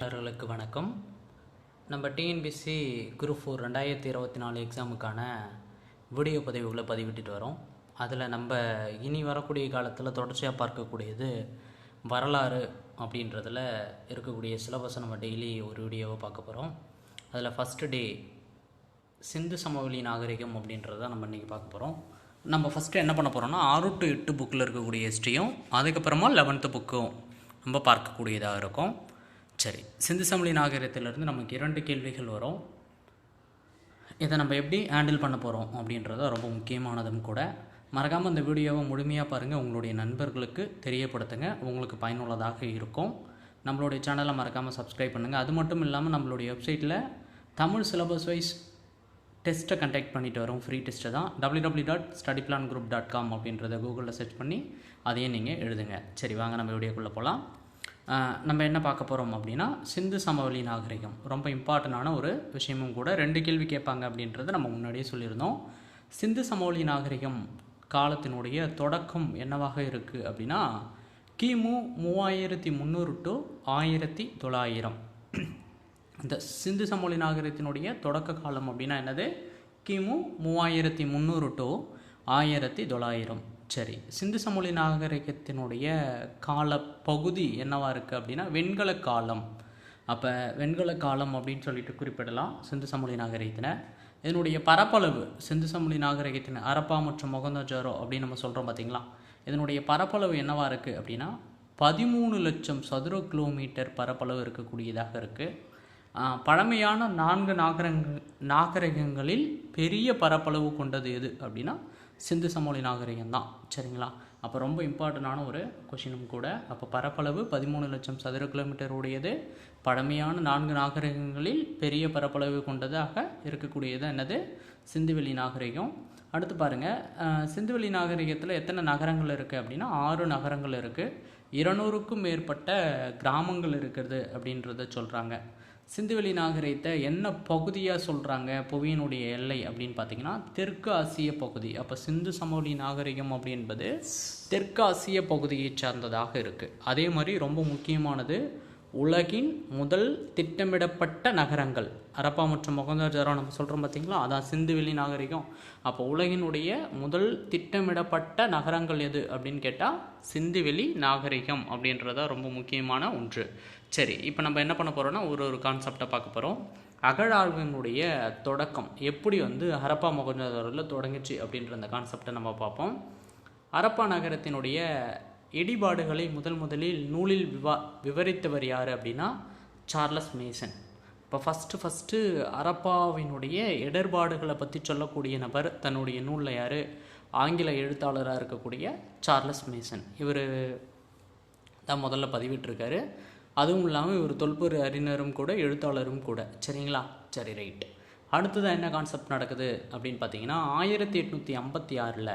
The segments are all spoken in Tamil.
நண்பர்களுக்கு வணக்கம். நம்ம டிஎன்பிசி குரூப் ஃபோர் ரெண்டாயிரத்தி இருபத்தி நாலு எக்ஸாமுக்கான வீடியோ பதிவுகளை பதிவிட்டுட்டு வரோம். அதில் நம்ம இனி வரக்கூடிய காலத்தில் தொடர்ச்சியாக பார்க்கக்கூடியது வரலாறு அப்படின்றதில் இருக்கக்கூடிய சிலபஸை நம்ம டெய்லி ஒரு வீடியோவை பார்க்க போகிறோம் அதில் ஃபஸ்ட்டு டே சிந்து சமவெளி நாகரிகம் அப்படின்றத நம்ம இன்றைக்கி பார்க்க போகிறோம் நம்ம ஃபஸ்ட்டு என்ன பண்ண போகிறோம்னா ஆறு டு எட்டு புக்கில் இருக்கக்கூடிய ஹிஸ்ட்ரியும் அதுக்கப்புறமா லெவன்த்து புக்கும் நம்ம பார்க்கக்கூடியதாக இருக்கும். சரி சிந்து சமளி நாகரிகத்திலிருந்து நமக்கு இரண்டு கேள்விகள் வரும். இதை நம்ம எப்படி ஹேண்டில் பண்ண போகிறோம் அப்படின்றத ரொம்ப முக்கியமானதும் கூட. மறக்காமல் இந்த வீடியோவை முழுமையாக பாருங்கள் உங்களுடைய நண்பர்களுக்கு தெரியப்படுத்துங்க உங்களுக்கு பயனுள்ளதாக இருக்கும். நம்மளுடைய சேனலை மறக்காமல் சப்ஸ்கிரைப் பண்ணுங்கள் அது மட்டும் இல்லாமல் நம்மளுடைய வெப்சைட்டில் தமிழ் சிலபஸ் வைஸ் டெஸ்ட்டை கண்டக்ட் பண்ணிட்டு வரும். ஃப்ரீ டெஸ்ட்டு தான். W W dot study plan group dot com அப்படின்றத கூகுளில் சர்ச் பண்ணி அதையும் நீங்கள் எழுதுங்க. சரி வாங்க நம்ம வீடியோக்குள்ளே போகலாம் நம்ம என்ன பார்க்க போகிறோம் அப்படின்னா சிந்து சமவெளி நாகரிகம். ரொம்ப இம்பார்ட்டண்டான ஒரு விஷயமும் கூட ரெண்டு கேள்வி கேட்பாங்க அப்படின்றத நம்ம முன்னாடியே சொல்லியிருந்தோம். சிந்து சமவெளி நாகரிகம் காலத்தினுடைய தொடக்கம் என்னவாக இருக்குது அப்படின்னா கிமு மூவாயிரத்தி முந்நூறு டு ஆயிரத்தி தொள்ளாயிரம். இந்த சிந்து சமவெளி நாகரிகத்தினுடைய தொடக்க காலம் அப்படின்னா என்னது? கிமு மூவாயிரத்தி முந்நூறு டு ஆயிரத்தி தொள்ளாயிரம். சரி. சிந்து சமொழி நாகரிகத்தினுடைய கால பகுதி என்னவா இருக்குது அப்படின்னா வெண்கல காலம். அப்போ வெண்கல காலம் அப்படின்னு சொல்லிட்டு குறிப்பிடலாம் சிந்து சமொழி நாகரிகத்தினை. இதனுடைய பரப்பளவு சிந்து சமொழி நாகரிகத்தின் அரப்பா மற்றும் மொகந்தஜாரோ அப்படின்னு நம்ம சொல்கிறோம் பார்த்தீங்களா இதனுடைய பரப்பளவு என்னவா இருக்குது அப்படின்னா பதிமூணு லட்சம் சதுர கிலோமீட்டர் பரப்பளவு இருக்கக்கூடியதாக இருக்குது பழமையான நான்கு நாகரங்க நாகரிகங்களில் பெரிய பரப்பளவு கொண்டது எது அப்படின்னா சிந்து சமவெளி நாகரிகம் தான். சரிங்களா? அப்போ ரொம்ப இம்பார்ட்டண்டான ஒரு கொஷினும் கூட. அப்போ பரப்பளவு பதிமூணு லட்சம் சதுர கிலோமீட்டர் உடையது. பழமையான நான்கு நாகரிகங்களில் பெரிய பரப்பளவு கொண்டதாக இருக்கக்கூடியது என்னது? சிந்துவெளி நாகரிகம். அடுத்து பாருங்கள் சிந்துவெளி நாகரிகத்தில் எத்தனை நகரங்கள் இருக்குது அப்படின்னா ஆறு நகரங்கள் இருக்குது இருநூறுக்கும் மேற்பட்ட கிராமங்கள் இருக்கிறது அப்படின்றத சொல்கிறாங்க சிந்துவெளி நாகரிகத்தை என்ன பகுதியாக சொல்கிறாங்க புவியினுடைய எல்லை அப்படின்னு பார்த்தீங்கன்னா தெற்கு ஆசிய பகுதி. அப்போ சிந்து சமவெளி நாகரிகம் அப்படி என்பது தெற்கு ஆசிய பகுதியை சார்ந்ததாக இருக்குது அதே மாதிரி ரொம்ப முக்கியமானது உலகின் முதல் திட்டமிடப்பட்ட நகரங்கள். அரப்பா மற்றும் மொகந்தாஜாரோ நம்ம சொல்கிறோம் பார்த்தீங்களா அதான் சிந்துவெளி நாகரிகம். அப்போ உலகினுடைய முதல் திட்டமிடப்பட்ட நகரங்கள் எது அப்படின்னு கேட்டால் சிந்துவெளி நாகரிகம் அப்படின்றதா ரொம்ப முக்கியமான ஒன்று. சரி இப்போ நம்ம என்ன பண்ண போகிறோம்னா ஒரு ஒரு கான்செப்டை பார்க்க போகிறோம் அகழாழ்வினுடைய தொடக்கம் எப்படி வந்து ஹரப்பா மொகஞ்சாதாரில் தொடங்குச்சு அப்படின்ற அந்த கான்செப்டை நம்ம பார்ப்போம். ஹரப்பா நகரத்தினுடைய இடிபாடுகளை முதல் முதலில் நூலில் விவா விவரித்தவர் யார் அப்படின்னா சார்லஸ் மேசன். இப்போ ஃபஸ்ட்டு ஃபஸ்ட்டு அரப்பாவினுடைய இடர்பாடுகளை பற்றி சொல்லக்கூடிய நபர் தன்னுடைய நூலில் யார்? ஆங்கில எழுத்தாளராக இருக்கக்கூடிய சார்லஸ் மேசன். இவர் தான் முதல்ல பதிவிட்டிருக்காரு. அதுவும் இல்லாமல் இவர் தொல்பொரு அறிஞரும் கூட எழுத்தாளரும் கூட. சரிங்களா? சரி ரைட் அடுத்ததாக என்ன கான்செப்ட் நடக்குது அப்படின்னு பார்த்தீங்கன்னா ஆயிரத்தி எட்நூற்றி ஐம்பத்தி ஆறில்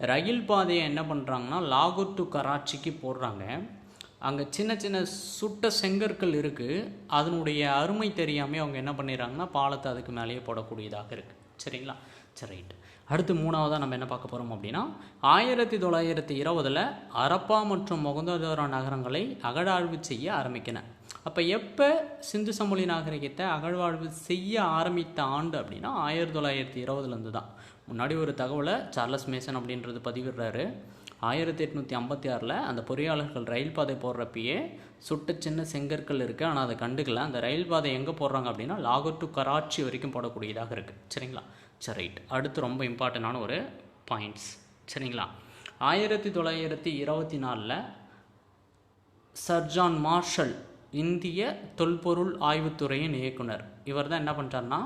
ரயில் பாதையை என்ன பண்ணுறாங்கன்னா லாகூர் டு கராச்சிக்கு போடுறாங்க. அங்கே சின்ன சின்ன சுட்ட செங்கற்கள் இருக்குது அதனுடைய அருமை தெரியாமல் அவங்க என்ன பண்ணிடுறாங்கன்னா பாலத்தை அதுக்கு மேலேயே போடக்கூடியதாக இருக்குது சரிங்களா? சரி ரைட் அடுத்து மூணாவதாக நம்ம என்ன பார்க்க போகிறோம் அப்படின்னா ஆயிரத்தி தொள்ளாயிரத்தி இருபதில் அரப்பா மற்றும் மொகந்தோதரா நகரங்களை அகழாழ்வு செய்ய ஆரம்பிக்கின. அப்போ எப்போ சிந்து சமொழி நாகரிகத்தை அகழ்வாழ்வு செய்ய ஆரம்பித்த ஆண்டு அப்படின்னா ஆயிரத்தி தொள்ளாயிரத்தி இருபதுலேருந்து தான் முன்னாடி ஒரு தகவலை சார்லஸ் மேசன் அப்படின்றது பதிவிடுறாரு. ஆயிரத்தி எட்நூற்றி ஐம்பத்தி ஆறில் அந்த பொறியாளர்கள் ரயில் பாதை போடுறப்பயே சுட்ட சின்ன செங்கற்கள் இருக்குது ஆனால் அதை கண்டுக்கல. அந்த ரயில் பாதை எங்கே போடுறாங்க அப்படின்னா லாகூர் டு கராச்சி வரைக்கும் போடக்கூடியதாக இருக்குது சரிங்களா? சரி ரைட். அடுத்து ரொம்ப இம்பார்ட்டண்டான ஒரு பாயிண்ட்ஸ். சரிங்களா? ஆயிரத்தி தொள்ளாயிரத்தி இருபத்தி நாலில் சர்ஜான் மார்ஷல் இந்திய தொல்பொருள் ஆய்வுத்துறையின் இயக்குனர். இவர் தான் என்ன பண்ணுறாருன்னா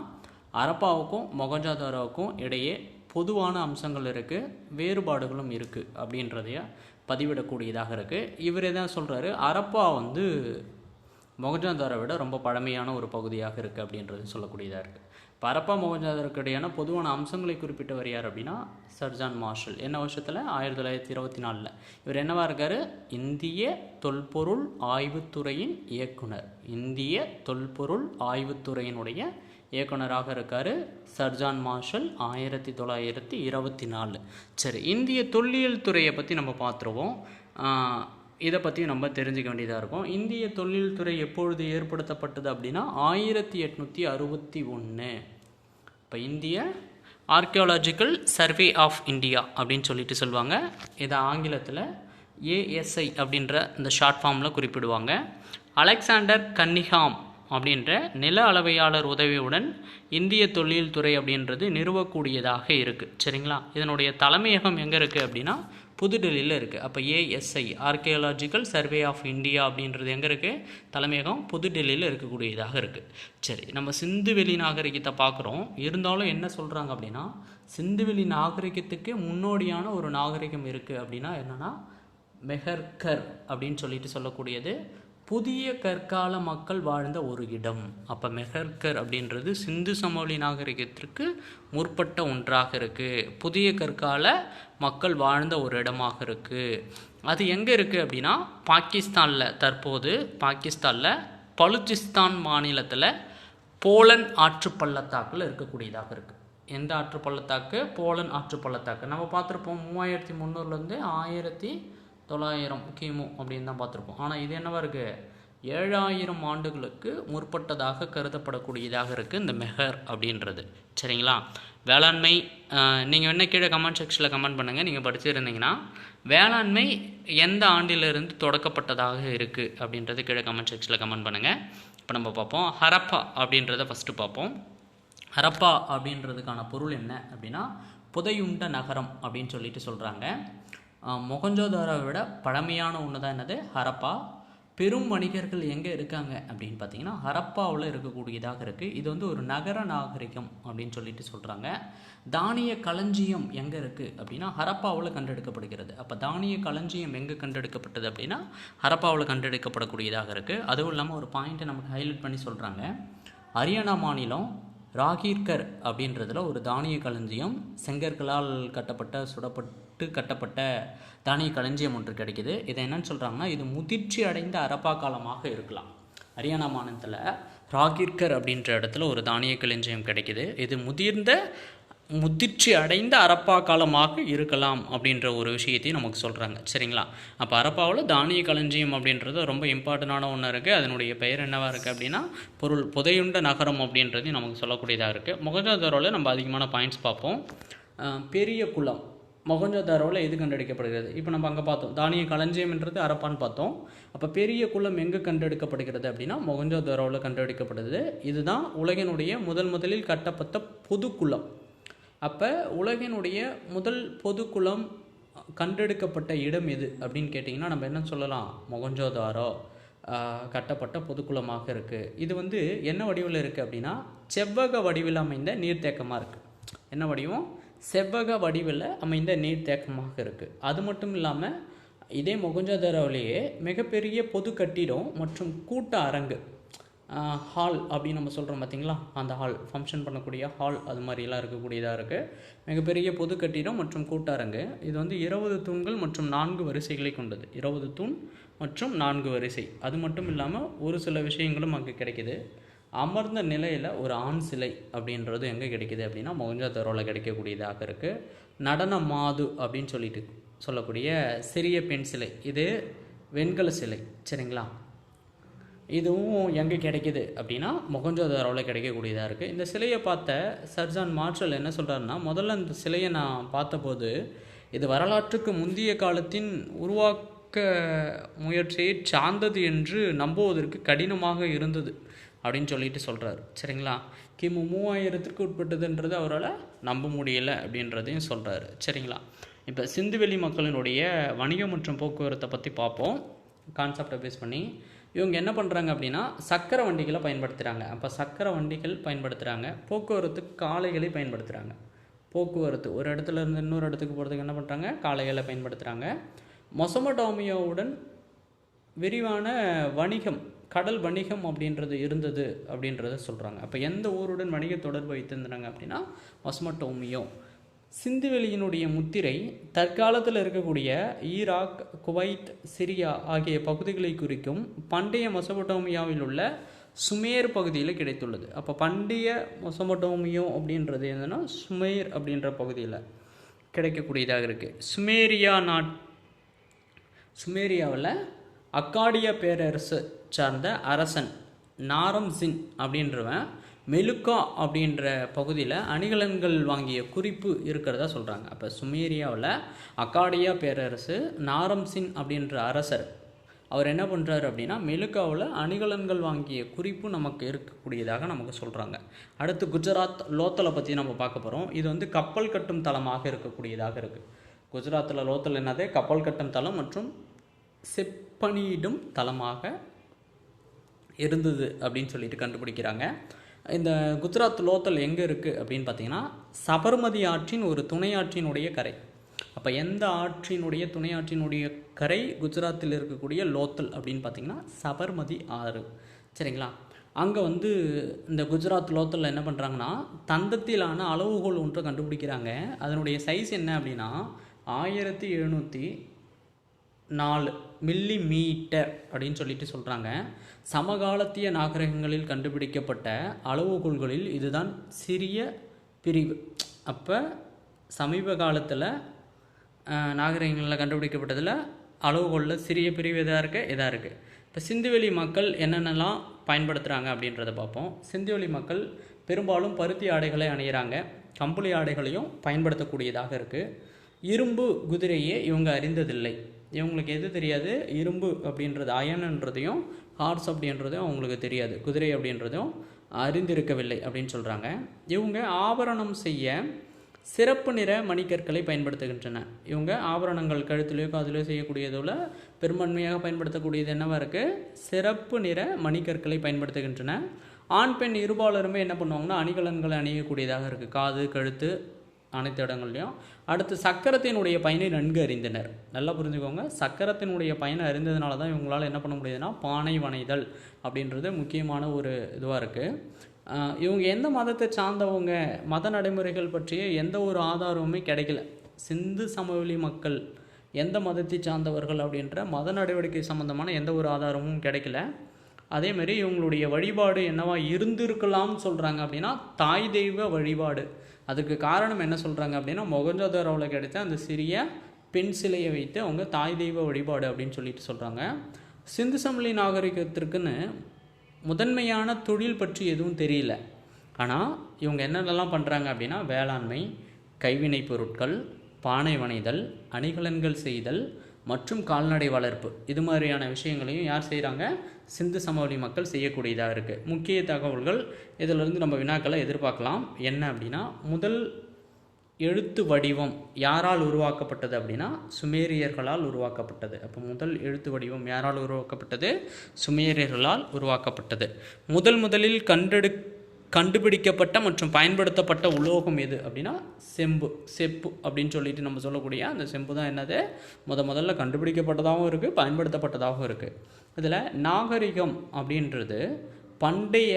அரப்பாவுக்கும் மொகஜாதாராவுக்கும் இடையே பொதுவான அம்சங்கள் இருக்குது வேறுபாடுகளும் இருக்குது அப்படின்றதைய பதிவிடக்கூடியதாக இருக்குது இவரே தான் சொல்கிறாரு அரப்பா வந்து மொகஜாதாரை விட ரொம்ப பழமையான ஒரு பகுதியாக இருக்குது அப்படின்றது சொல்லக்கூடியதாக இருக்குது இப்போ அரப்பா மொகஜாதாருக்கு இடையான பொதுவான அம்சங்களை குறிப்பிட்டவர் யார் அப்படின்னா சர்ஜான் மார்ஷல். என்ன வருஷத்தில்? ஆயிரத்தி தொள்ளாயிரத்தி இருபத்தி நாலில். இவர் என்னவா இருக்கார்? இந்திய தொல்பொருள் ஆய்வுத்துறையின் இயக்குனர். இந்திய தொல்பொருள் ஆய்வுத்துறையினுடைய இயக்குனராக இருக்கார் சர்ஜான் மார்ஷல் ஆயிரத்தி தொள்ளாயிரத்தி இருபத்தி நாலு. சரி இந்திய தொல்லியல் துறையை பற்றி நம்ம பார்த்துருவோம். இதை பற்றியும் நம்ம தெரிஞ்சுக்க வேண்டியதாக இருக்கும். இந்திய தொழில்துறை எப்பொழுது ஏற்படுத்தப்பட்டது அப்படின்னா ஆயிரத்தி எட்நூற்றி அறுபத்தி ஒன்று இப்போ இந்திய ஆர்கியாலஜிக்கல் சர்வே ஆஃப் இந்தியா அப்படின்னு சொல்லிட்டு சொல்லுவாங்க. இதை ஆங்கிலத்தில் ஏஎஸ்ஐ அப்படின்ற இந்த ஷார்ட் ஃபார்மில் குறிப்பிடுவாங்க. அலெக்சாண்டர் கன்னிஹாம் அப்படின்ற நில அளவையாளர் உதவியுடன் இந்திய தொழில்துறை அப்படின்றது நிறுவக்கூடியதாக இருக்குது சரிங்களா? இதனுடைய தலைமையகம் எங்கே இருக்குது அப்படின்னா புதுடெல்லியில் இருக்குது அப்போ ASI archaeological survey of India அப்படின்றது எங்கே இருக்குது தலைமையகம் புதுடெல்லியில் இருக்கக்கூடியதாக இருக்குது சரி நம்ம சிந்துவெளி நாகரிகத்தை பார்க்குறோம். இருந்தாலும் என்ன சொல்கிறாங்க அப்படின்னா சிந்துவெளி நாகரிகத்துக்கு முன்னோடியான ஒரு நாகரிகம் இருக்குது அப்படின்னா என்னென்னா மெஹர்கர் அப்படின்னு சொல்லிட்டு சொல்லக்கூடியது புதிய கற்கால மக்கள் வாழ்ந்த ஒரு இடம். அப்போ மெஹர்கர் அப்படின்றது சிந்து சமவெளி நாகரிகத்திற்கு முற்பட்ட ஒன்றாக இருக்குது புதிய கற்கால மக்கள் வாழ்ந்த ஒரு இடமாக இருக்குது அது எங்கே இருக்குது அப்படின்னா பாகிஸ்தானில் தற்போது பாகிஸ்தானில் பலுச்சிஸ்தான் மாநிலத்தில் போலன் ஆற்று பள்ளத்தாக்கில் இருக்கக்கூடியதாக இருக்குது எந்த ஆற்று பள்ளத்தாக்கு? போலன் ஆற்று பள்ளத்தாக்கு. நம்ம பார்த்துருப்போம் மூவாயிரத்தி முந்நூறுலேருந்து ஆயிரத்தி தொள்ளாயிரம் கிமு அப்படின்னு தான் பார்த்துருப்போம். ஆனால் இது என்னவா இருக்குது ஏழாயிரம் ஆண்டுகளுக்கு முற்பட்டதாக கருதப்படக்கூடியதாக இருக்குது இந்த மெஹர் அப்படின்றது. சரிங்களா? வேளாண்மை நீங்கள் என்ன கீழே கமெண்ட் செக்ஷனில் கமெண்ட் பண்ணுங்கள் நீங்கள் படிச்சிருந்தீங்கன்னா வேளாண்மை எந்த ஆண்டிலிருந்து தொடக்கப்பட்டதாக இருக்குது அப்படின்றது கீழே கமெண்ட் செக்ஷனில் கமெண்ட் பண்ணுங்கள் இப்போ நம்ம பார்ப்போம். ஹரப்பா அப்படின்றத ஃபஸ்ட்டு பார்ப்போம். ஹரப்பா அப்படின்றதுக்கான பொருள் என்ன அப்படின்னா புதையுண்ட நகரம் அப்படின்னு சொல்லிட்டு சொல்கிறாங்க மொகஞ்சோதாரோவை விட பழமையான ஒன்று தான் என்னது? ஹரப்பா. பெரும் வணிகர்கள் எங்கே இருக்காங்க அப்படின்னு பார்த்தீங்கன்னா ஹரப்பாவில் இருக்கக்கூடியதாக இருக்குது இது வந்து ஒரு நகர நாகரிகம் அப்படின்னு சொல்லிட்டு சொல்கிறாங்க தானிய களஞ்சியம் எங்கே இருக்குது அப்படின்னா ஹரப்பாவில் கண்டெடுக்கப்படுகிறது. அப்போ தானிய களஞ்சியம் எங்கே கண்டெடுக்கப்பட்டது அப்படின்னா ஹரப்பாவில் கண்டெடுக்கப்படக்கூடியதாக இருக்குது அதுவும் இல்லாமல் ஒரு பாயிண்ட்டை நமக்கு ஹைலைட் பண்ணி சொல்கிறாங்க ஹரியானா மாநிலம் ராகீர்கர் அப்படின்றதுல ஒரு தானிய களஞ்சியம் செங்கற்களால் கட்டப்பட்ட சுடப்பட் கட்டப்பட்ட தானிய களஞ்சியம் ஒன்று கிடைக்குது. இதை என்னன்னு சொல்கிறாங்கன்னா இது முதிர்ச்சி அடைந்த அரப்பா காலமாக இருக்கலாம். ஹரியானா மாநிலத்தில் ராகிர்கர் அப்படின்ற இடத்துல ஒரு தானிய களஞ்சியம் கிடைக்குது. இது முதிர்ந்த முதிர்ச்சி அடைந்த அரப்பா காலமாக இருக்கலாம் அப்படின்ற ஒரு விஷயத்தையும் நமக்கு சொல்கிறாங்க சரிங்களா? அப்போ அரப்பாவில் தானிய களஞ்சியம் அப்படின்றது ரொம்ப இம்பார்ட்டண்டான ஒன்று இருக்குது அதனுடைய பெயர் என்னவாக இருக்குது அப்படின்னா பொருள் புதையுண்ட நகரம் அப்படின்றதையும் நமக்கு சொல்லக்கூடியதாக இருக்குது மொகஜாதாரோவில் நம்ம அதிகமான பாயிண்ட்ஸ் பார்ப்போம். பெரிய குளம். மொகஞ்சதாரோவில் எது கண்டெடுக்கப்படுகிறது? இப்போ நம்ம அங்கே பார்த்தோம். தானிய களஞ்சியம்ன்றது அரப்பான்னு பார்த்தோம். அப்போ பெரிய குளம் எங்கே கண்டெடுக்கப்படுகிறது அப்படின்னா மொகஞ்சதாரோவில் கண்டெடுக்கப்படுது இதுதான் உலகினுடைய முதல் முதலில் கட்டப்பட்ட பொதுக்குளம் அப்போ உலகினுடைய முதல் பொதுக்குளம் கண்டெடுக்கப்பட்ட இடம் எது அப்படின்னு கேட்டிங்கன்னா நம்ம என்ன சொல்லலாம்? மொகஞ்சோதாரோ கட்டப்பட்ட பொதுக்குளமாக இருக்குது இது வந்து என்ன வடிவில் இருக்குது அப்படின்னா செவ்வக வடிவில் அமைந்த நீர்த்தேக்கமாக இருக்குது என்ன வடிவம்? செவ்வக வடிவில் அமைந்த நீர் தேக்கமாக இருக்குது அது மட்டும் இல்லாமல் இதே மொகஞ்சதாரோவிலேயே மிகப்பெரிய பொது கட்டிடம் மற்றும் கூட்ட அரங்கு ஹால் அப்படின்னு நம்ம சொல்கிறோம் பார்த்தீங்களா அந்த ஹால் ஃபங்க்ஷன் பண்ணக்கூடிய ஹால் அது மாதிரிலாம் இருக்கக்கூடியதாக இருக்குது மிகப்பெரிய பொது கட்டிடம் மற்றும் கூட்டரங்கு இது வந்து இருபது தூண்கள் மற்றும் நான்கு வரிசைகளை கொண்டது. இருபது தூண் மற்றும் நான்கு வரிசை. அது மட்டும் இல்லாமல் ஒரு சில விஷயங்களும் அங்கே கிடைக்கிது. அமர்ந்த நிலையில் ஒரு ஆண் சிலை அப்படின்றது எங்கே கிடைக்குது அப்படின்னா மொகஞ்சாதரோவில் கிடைக்கக்கூடியதாக இருக்குது நடன மாது அப்படின்னு சொல்லிட்டு சொல்லக்கூடிய சிறிய பெண் சிலை. இது வெண்கல சிலை சரிங்களா? இதுவும் எங்கே கிடைக்குது அப்படின்னா மொகஞ்சோதரோவில் கிடைக்கக்கூடியதாக இருக்குது இந்த சிலையை பார்த்த சர்ஜான் மார்ஷல் என்ன சொல்கிறாருன்னா முதல்ல இந்த சிலையை நான் பார்த்தபோது இது வரலாற்றுக்கு முந்தைய காலத்தின் உருவாக்க முயற்சியை சார்ந்தது என்று நம்புவதற்கு கடினமாக இருந்தது. அப்படின்னு சொல்லிட்டு சொல்கிறாரு சரிங்களா? கிமு மூவாயிரத்திற்கு உட்பட்டதுன்றது அவரால் நம்ப முடியலை அப்படின்றதையும் சொல்கிறாரு சரிங்களா? இப்போ சிந்துவெளி மக்களினுடைய வணிகம் மற்றும் போக்குவரத்தை பற்றி பார்ப்போம். கான்செப்டை பேஸ் பண்ணி. இவங்க என்ன பண்ணுறாங்க அப்படின்னா சக்கர வண்டிகளை பயன்படுத்துகிறாங்க அப்போ சக்கர வண்டிகள் பயன்படுத்துகிறாங்க போக்குவரத்து காளைகளை பயன்படுத்துகிறாங்க போக்குவரத்து ஒரு இடத்துல இருந்து இன்னொரு இடத்துக்கு போகிறதுக்கு என்ன பண்ணுறாங்க காளைகளை பயன்படுத்துகிறாங்க மொசமடோமியாவுடன் விரிவான வணிகம் கடல் வணிகம் அப்படின்றது இருந்தது அப்படின்றத சொல்கிறாங்க அப்போ எந்த ஊருடன் வணிக தொடர்பு வைத்திருந்தாங்க அப்படின்னா மொசமட்டோமியோ சிந்துவெளியினுடைய முத்திரை தற்காலத்தில் இருக்கக்கூடிய ஈராக் குவைத் சிரியா ஆகிய பகுதிகளை குறிக்கும் பண்டைய மொசமட்டோமியாவில் உள்ள சுமேர் பகுதியில் கிடைத்துள்ளது. அப்போ பண்டைய மொசமட்டோமியோ அப்படின்றது என்னென்னா சுமேர் அப்படின்ற பகுதியில் கிடைக்கக்கூடியதாக இருக்குது சுமேரியா நாட் சுமேரியாவில் அக்காடிய பேரரசு சார்ந்த அரசன் நாரம்சின் அப்படின்றவன் மெலுக்கா அப்படின்ற பகுதியில் அணிகலன்கள் வாங்கிய குறிப்பு இருக்கிறதா சொல்கிறாங்க அப்போ சுமேரியாவில் அக்காடியா பேரரசு நாரம்சின் அப்படின்ற அரசர் அவர் என்ன பண்ணுறாரு அப்படின்னா மெலுக்காவில் அணிகலன்கள் வாங்கிய குறிப்பு நமக்கு இருக்கக்கூடியதாக நமக்கு சொல்கிறாங்க அடுத்து குஜராத் லோத்தலை பற்றி நம்ம பார்க்க போகிறோம் இது வந்து கப்பல் கட்டும் தளமாக இருக்கக்கூடியதாக இருக்குது குஜராத்தில் லோத்தல் என்னது? கப்பல் கட்டும் தளம் மற்றும் செப்பனிடும் தளமாக இருந்தது அப்படின்னு சொல்லிட்டு கண்டுபிடிக்கிறாங்க. இந்த குஜராத் லோத்தல் எங்கே இருக்குது அப்படின்னு பார்த்தீங்கன்னா சபர்மதி ஆற்றின் ஒரு துணை ஆற்றினுடைய கரை. அப்போ எந்த ஆற்றினுடைய துணை ஆற்றினுடைய கரை குஜராத்தில் இருக்கக்கூடிய லோத்தல் அப்படின்னு பார்த்தீங்கன்னா சபர்மதி ஆறு. சரிங்களா? அங்கே வந்து இந்த குஜராத் லோத்தலில் என்ன பண்ணுறாங்கன்னா தந்தத்திலான அளவுகோல் ஒன்றை கண்டுபிடிக்கிறாங்க. அதனுடைய சைஸ் என்ன அப்படின்னா ஆயிரத்தி எழுநூற்றி நாலு மில்லி மீட்டர் அப்படின்னு சொல்லிட்டு சொல்கிறாங்க சமகாலத்திய நாகரிகங்களில் கண்டுபிடிக்கப்பட்ட அளவுகோள்களில் இதுதான் சிறிய பிரிவு. அப்போ சமீப காலத்தில் நாகரிகங்களில் கண்டுபிடிக்கப்பட்டதில் அளவுகோலில் சிறிய பிரிவு எதாக இருக்குது இதாக இருக்குது இப்போ சிந்துவெளி மக்கள் என்னென்னலாம் பயன்படுத்துகிறாங்க அப்படின்றத பார்ப்போம். சிந்துவெளி மக்கள் பெரும்பாலும் பருத்தி ஆடைகளை அணியிறாங்க. கம்பளி ஆடைகளையும் பயன்படுத்தக்கூடியதாக இருக்குது இரும்பு குதிரையே இவங்க அறிந்ததில்லை. இவங்களுக்கு எது தெரியாது? இரும்பு அப்படின்றது அயன்ன்றதையும் ஹார்ஸ் அப்படின்றதும் அவங்களுக்கு தெரியாது. குதிரை அப்படின்றதும் அறிந்திருக்கவில்லை அப்படின்னு சொல்கிறாங்க இவங்க ஆபரணம் செய்ய சிறப்பு நிற மணிக்கற்களை பயன்படுத்துகின்றன. இவங்க ஆபரணங்கள் கழுத்துலையோ காதிலையோ செய்யக்கூடியதில் பெரும்பான்மையாக பயன்படுத்தக்கூடியது என்னவாக இருக்குது சிறப்பு நிற மணிக்கற்களை பயன்படுத்துகின்றன. ஆண் பெண் இருபாலருமே என்ன பண்ணுவாங்கன்னா அணிகலன்களை அணியக்கூடியதாக இருக்குது காது கழுத்து அனைத்து இடங்கள்லையும். அடுத்து சக்கரத்தினுடைய பயனை நன்கு அறிந்தனர். நல்லா புரிஞ்சுக்கோங்க. சக்கரத்தினுடைய பயனை அறிந்ததுனால தான் இவங்களால் என்ன பண்ண முடியுதுன்னா பானை வனைதல் அப்படின்றது முக்கியமான ஒரு இதுவாக இருக்குது இவங்க எந்த மதத்தை சார்ந்தவங்க மத நடைமுறைகள் பற்றிய எந்த ஒரு ஆதாரமுமே கிடைக்கல. சிந்து சமவெளி மக்கள் எந்த மதத்தை சார்ந்தவர்கள் அப்படின்ற மத நடவடிக்கை சம்பந்தமான எந்த ஒரு ஆதாரமும் கிடைக்கல. அதேமாரி இவங்களுடைய வழிபாடு என்னவா இருந்திருக்கலாம்னு சொல்கிறாங்க அப்படின்னா தாய் தெய்வ வழிபாடு. அதுக்கு காரணம் என்ன சொல்கிறாங்க அப்படின்னா மொகஞ்சோதரோவில் கிடைத்த அந்த சிறிய பெண் சிலையை வைத்து அவங்க தாய் தெய்வ வழிபாடு அப்படின்னு சொல்லிட்டு சொல்கிறாங்க சிந்து சமலி நாகரிகத்திற்குன்னு முதன்மையான தொழில் பற்றி எதுவும் தெரியல. ஆனால் இவங்க என்னென்னலாம் பண்ணுறாங்க அப்படின்னா வேளாண்மை கைவினைப் பொருட்கள் பானை வனைதல் அணிகலன்கள் செய்தல் மற்றும் கால்நடை வளர்ப்பு. இது மாதிரியான விஷயங்களையும் யார் செய்கிறாங்க சிந்து சமவெளி மக்கள் செய்யக்கூடியதாக இருக்குது முக்கிய தகவல்கள் இதிலிருந்து நம்ம வினாக்களை எதிர்பார்க்கலாம். என்ன அப்படின்னா முதல் எழுத்து வடிவம் யாரால் உருவாக்கப்பட்டது அப்படின்னா சுமேரியர்களால் உருவாக்கப்பட்டது. அப்போ முதல் எழுத்து வடிவம் யாரால் உருவாக்கப்பட்டது? சுமேரியர்களால் உருவாக்கப்பட்டது. முதல் முதலில் கண்டெடு கண்டுபிடிக்கப்பட்ட மற்றும் பயன்படுத்தப்பட்ட உலோகம் எது அப்படின்னா செம்பு செப்பு அப்படின்னு சொல்லிட்டு நம்ம சொல்லக்கூடிய அந்த செம்பு தான் என்னது? முத முதல்ல கண்டுபிடிக்கப்பட்டதாகவும் இருக்குது பயன்படுத்தப்பட்டதாகவும் இருக்குது இதில் நாகரிகம் அப்படின்றது பண்டைய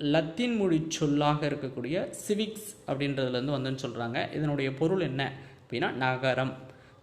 லத்தீன் மொழி சொல்லாக இருக்கக்கூடிய சிவிக்ஸ் அப்படின்றதுலேருந்து வந்துன்னு சொல்கிறாங்க இதனுடைய பொருள் என்ன அப்படின்னா நகரம்.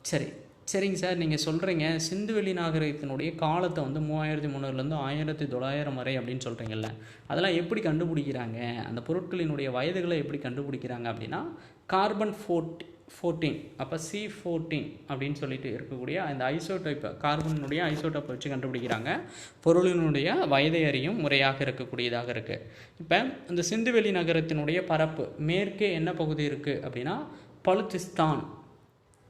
சரி சரிங்க சார் நீங்கள் சொல்கிறீங்க சிந்துவெளி நாகரிகத்தினுடைய காலத்தை வந்து மூவாயிரத்தி முந்நூறுலேருந்து ஆயிரத்தி தொள்ளாயிரம் வரை அப்படின்னு சொல்கிறீங்கல்ல அதெல்லாம் எப்படி கண்டுபிடிக்கிறாங்க? அந்த பொருட்களினுடைய வயதுகளை எப்படி கண்டுபிடிக்கிறாங்க அப்படின்னா கார்பன் ஃபோர்ட் ஃபோர்டீன் அப்போ சி ஃபோர்டீன் அப்படின்னு சொல்லிட்டு இருக்கக்கூடிய அந்த ஐசோடைப்பை கார்பனுடைய ஐசோடைப்பை வச்சு கண்டுபிடிக்கிறாங்க. பொருளினுடைய வயதை அறியும் முறையாக இருக்கக்கூடியதாக இருக்குது இப்போ இந்த சிந்துவெளி நகரத்தினுடைய பரப்பு மேற்கே என்ன பகுதி இருக்குது அப்படின்னா பலுத்திஸ்தான்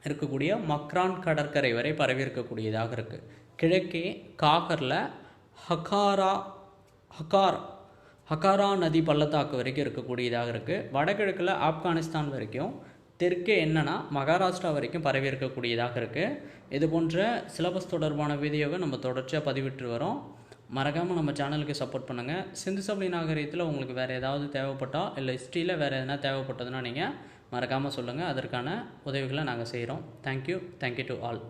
இருக்கக்கூடிய மக்ரான் கடற்கரை வரை பரவி இருக்கக்கூடியதாக இருக்குது கிழக்கே காகரில் ஹகாரா ஹகார் ஹகாரா நதி பள்ளத்தாக்கு வரைக்கும் இருக்கக்கூடியதாக இருக்குது வடகிழக்கில் ஆப்கானிஸ்தான் வரைக்கும். தெற்கே என்னென்னா மகாராஷ்டிரா வரைக்கும் பரவி இருக்கக்கூடியதாக இருக்குது இது போன்ற சிலபஸ் தொடர்பான வீடியோவை நம்ம தொடர்ச்சியாக பதிவிட்டு வரோம். மறக்காமல் நம்ம சேனலுக்கு சப்போர்ட் பண்ணுங்கள் சிந்து சபை நாகரிகத்தில் உங்களுக்கு வேறு ஏதாவது தேவைப்பட்டால் இல்லை ஹிஸ்ட்ரியில் வேறு எதனா தேவைப்பட்டதுன்னா நீங்கள் மறக்காமல் சொல்லுங்கள் அதற்கான உதவிகளை நாங்கள் செய்கிறோம் தேங்க்யூ தேங்க்யூ டு ஆல்